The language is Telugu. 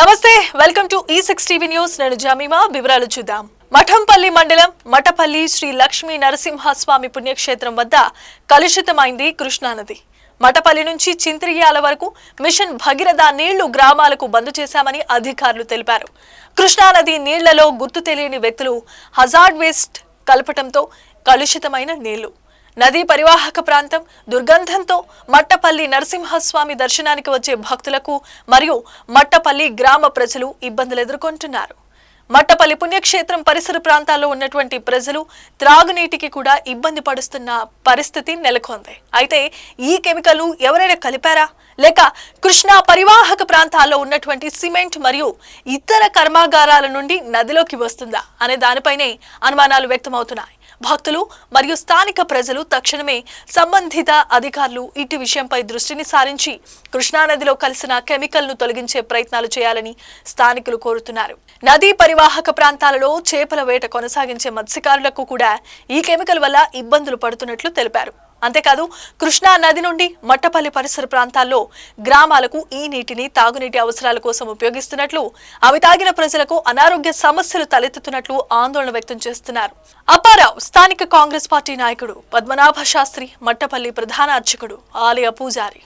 నమస్తే వెల్కమ్ టు ఈ సిక్స్ టీవీ న్యూస్ నేను జమీమా వివరాలు చూద్దాం. మఠంపల్లి మండలం మఠపల్లి శ్రీ లక్ష్మీ నరసింహస్వామి పుణ్యక్షేత్రం వద్ద కలుషితమైంది కృష్ణానది. మఠపల్లి నుంచి చింత్రియాల వరకు మిషన్ భగీరథ నీళ్ళు గ్రామాలకు బంద్ చేశామని అధికారులు తెలిపారు. కృష్ణానది నీళ్ళలో గుర్తు తెలియని వ్యక్తులు హజార్డ్ వేస్ట్ కలపటంతో కలుషితమైన నీళ్ళు నదీ పరివాహక ప్రాంతం దుర్గంధంతో మట్టపల్లి నరసింహస్వామి దర్శనానికి వచ్చే భక్తులకు మరియు మట్టపల్లి గ్రామ ప్రజలు ఇబ్బందులు ఎదుర్కొంటున్నారు. మట్టపల్లి పుణ్యక్షేత్రం పరిసర ప్రాంతాల్లో ఉన్నటువంటి ప్రజలు త్రాగునీటికి కూడా ఇబ్బంది పడుస్తున్న పరిస్థితి నెలకొంది. అయితే ఈ కెమికల్ ఎవరైనా కలిపారా? లేక కృష్ణా పరివాహక ప్రాంతాల్లో ఉన్నటువంటి సిమెంట్ మరియు ఇతర కర్మాగారాల నుండి నదిలోకి వస్తుందా? అనే దానిపైనే అనుమానాలు వ్యక్తమవుతున్నాయి. భక్తులు మరియు స్థానిక ప్రజలు తక్షణమే సంబంధిత అధికారులు ఇటు విషయంపై దృష్టిని సారించి కృష్ణానదిలో కలిసిన కెమికల్ను తొలగించే ప్రయత్నాలు చేయాలని స్థానికులు కోరుతున్నారు. నదీ పరివాహక ప్రాంతాలలో చేపల వేట కొనసాగించే మత్స్యకారులకు కూడా ఈ కెమికల్ వల్ల ఇబ్బందులు పడుతున్నట్లు తెలిపారు. అంతేకాదు కృష్ణా నది నుండి మట్టపల్లి పరిసర ప్రాంతాల్లో గ్రామాలకు ఈ నీటిని తాగునీటి అవసరాల కోసం ఉపయోగిస్తున్నట్లు అవి తాగిన ప్రజలకు అనారోగ్య సమస్యలు తలెత్తుతున్నట్లు ఆందోళన వ్యక్తం చేస్తున్నారు. అప్పారావు స్థానిక కాంగ్రెస్ పార్టీ నాయకుడు పద్మనాభ శాస్త్రి మట్టపల్లి ప్రధాన అర్చకుడు ఆలయ పూజారి.